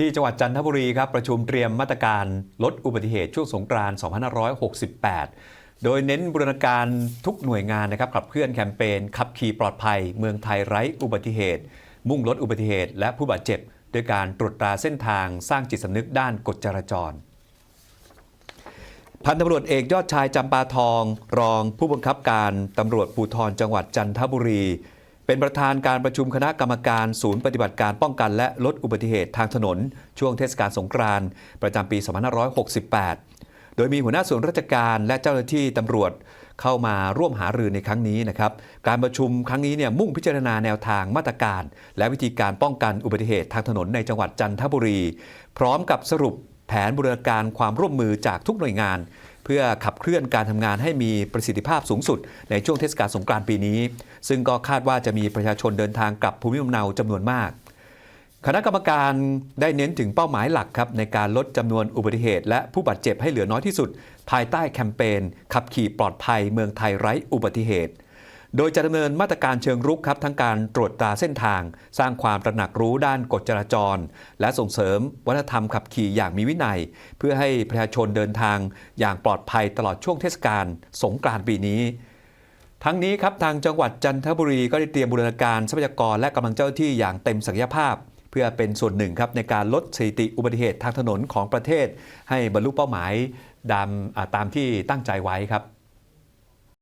ที่จังหวัดจันทบุรีครับประชุมเตรียมมาตรการลดอุบัติเหตุช่วงสงกรานต์2568 โดยเน้นบูรณาการทุกหน่วยงานนะครับขับเคลื่อนแคมเปญขับขี่ปลอดภัย เมืองไทยไร้อุบัติเหตุ มุ่งลดอุบัติเหตุ และผู้บาดเจ็บด้วยการตรวจตราเส้นทางสร้างจิตสำนึกด้านกฎจราจร พันตำรวจเอกยอดชายจำปาทอง รองผู้บังคับการตำรวจภูธรจังหวัดจันทบุรี เป็นประธานการประชุมคณะกรรมการศูนย์ปฏิบัติการป้องกันและลดอุบัติเหตุทางถนน ช่วงเทศกาลสงกรานต์ประจำปี 2568 โดยมีหัวหน้าส่วนราชการและเจ้าหน้าที่ตำรวจเข้ามาร่วมหารือในครั้งนี้นะครับ การประชุมครั้งนี้เนี่ยมุ่งพิจารณาแนวทางมาตรการ และวิธีการป้องกันอุบัติเหตุทางถนนในจังหวัดจันทบุรี พร้อมกับสรุปแผนบูรณาการความร่วมมือจากทุกหน่วยงาน เพื่อขับเคลื่อนการทำงานให้มีประสิทธิภาพสูงสุด ในช่วงเทศกาลสงกรานต์ปีนี้ ซึ่งก็คาดว่าจะมีประชาชนเดินทางกลับภูมิลำเนาจำนวนมากคณะกรรมการได้เน้นถึงเป้าหมายหลักครับในการลดจำนวนอุบัติเหตุ และผู้บาดเจ็บให้เหลือน้อยที่สุด ภายใต้แคมเปญขับขี่ปลอดภัยเมืองไทยไร้อุบัติเหตุ โดยจะดำเนินมาตรการเชิงรุกครับทั้งการตรวจตราเส้นทาง สร้างความตระหนักรู้ด้านกฎจราจร และส่งเสริมวัฒนธรรมขับขี่อย่างมีวินัย เพื่อให้ประชาชนเดินทางอย่างปลอดภัยตลอดช่วงเทศกาลสงกรานต์ปีนี้ทั้งนี้ครับทางจังหวัดจันทบุรีก็ได้เตรียมบูรณาการทรัพยากรและกำลังเจ้าหน้าที่อย่างเต็มศักยภาพ เพื่อเป็นส่วนหนึ่งครับในการลดสถิติอุบัติเหตุทางถนนของประเทศ ให้บรรลุเป้าหมายตามตามที่ตั้งใจไว้ครับ